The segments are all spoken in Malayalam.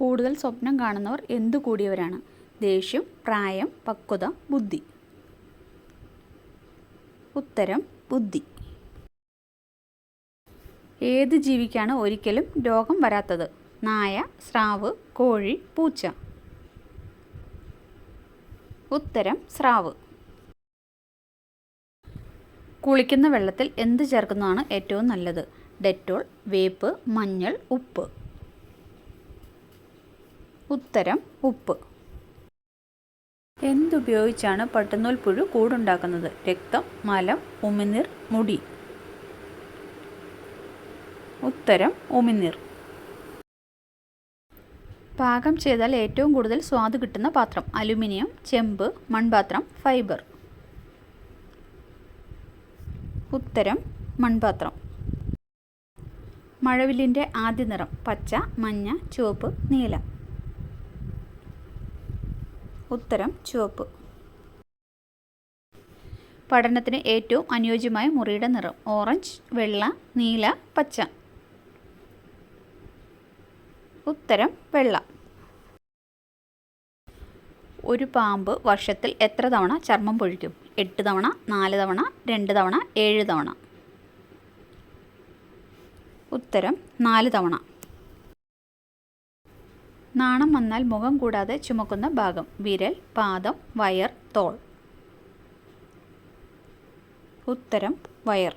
കൂടുതൽ സ്വപ്നം കാണുന്നവർ എന്തു കൂടിയവരാണ് ദേഷ്യം പ്രായം പക്വത ബുദ്ധി. ഉത്തരം ബുദ്ധി. ഏത് ജീവിക്കാണ് ഒരിക്കലും രോഗം വരാത്തത്? നായ സ്രാവ് കോഴി പൂച്ച. ഉത്തരം സ്രാവ്. കുളിക്കുന്ന വെള്ളത്തിൽ എന്ത് ചേർക്കുന്നതാണ് ഏറ്റവും നല്ലത്? ഡെറ്റോൾ വേപ്പ് മഞ്ഞൾ ഉപ്പ്. ഉത്തരം ഉപ്പ്. എന്തുപയോഗിച്ചാണ് പട്ടുനൂൽ പുഴു കൂടുണ്ടാക്കുന്നത്? രക്തം മലം ഉമിനീർ മുടി. ഉത്തരം ഉമിനീർ. പാകം ചെയ്താൽ ഏറ്റവും കൂടുതൽ സ്വാദ് കിട്ടുന്ന പാത്രം അലുമിനിയം ചെമ്പ് മൺപാത്രം ഫൈബർ. ഉത്തരം മൺപാത്രം. മഴവില്ലിന്റെ ആദ്യ നിറം പച്ച മഞ്ഞ ചുവപ്പ് നീല. ഉത്തരം ചുവപ്പ്. പഠനത്തിന് ഏറ്റവും അനുയോജ്യമായ മുറിയുടെ നിറം ഓറഞ്ച് വെള്ള നീല പച്ച. ഉത്തരം വെള്ള. ഒരു പാമ്പ് വർഷത്തിൽ എത്ര തവണ ചർമ്മം പൊഴിക്കും? എട്ട് തവണ നാല് തവണ രണ്ട് തവണ ഏഴ് തവണ. ഉത്തരം നാല് തവണ. നാണം വന്നാൽ മുഖം കൂടാതെ ചുമക്കുന്ന ഭാഗം വിരൽ പാദം വയർ തോൾ. ഉത്തരം വയർ.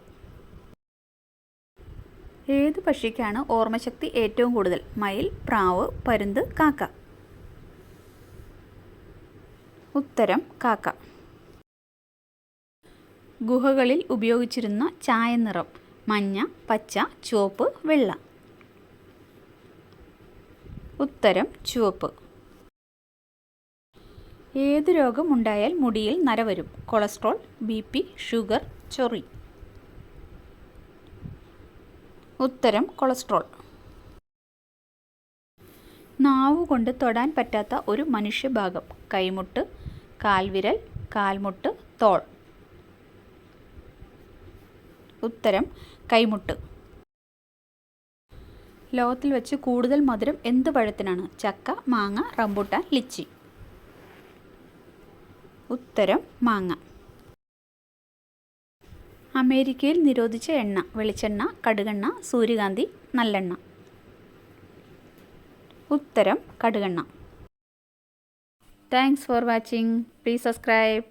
ഏത് പക്ഷിക്കാണ് ഓർമ്മശക്തി ഏറ്റവും കൂടുതൽ? മയിൽ പ്രാവ് പരുന്ത് കാക്ക. ഉത്തരം കാക്ക. ഗുഹകളിൽ ഉപയോഗിച്ചിരുന്ന ചായ നിറം മഞ്ഞ പച്ച ചുവപ്പ് വെള്ള. ഉത്തരം ചുവപ്പ്. ഏത് രോഗം ഉണ്ടായാൽ മുടിയിൽ നരവരും കൊളസ്ട്രോൾ ബി പി ഷുഗർ ചൊറി. ഉത്തരം കൊളസ്ട്രോൾ. നാവ് കൊണ്ട് തൊടാൻ പറ്റാത്ത ഒരു മനുഷ്യഭാഗം. കൈമുട്ട് കാൽവിരൽ കാൽമുട്ട് തോൾ. ഉത്തരം കൈമുട്ട്. ലോകത്തിൽ വെച്ച് കൂടുതൽ മധുരം എന്ത് പഴത്തിനാണ്? ചക്ക മാങ്ങ റംബൂട്ടാൻ ലിച്ചി. ഉത്തരം മാങ്ങ. അമേരിക്കയിൽ നിരോധിച്ച എണ്ണ വെളിച്ചെണ്ണ കടുകെണ്ണ സൂര്യകാന്തി നല്ലെണ്ണ. ഉത്തരം കടുകെണ്ണ. Thanks for watching please subscribe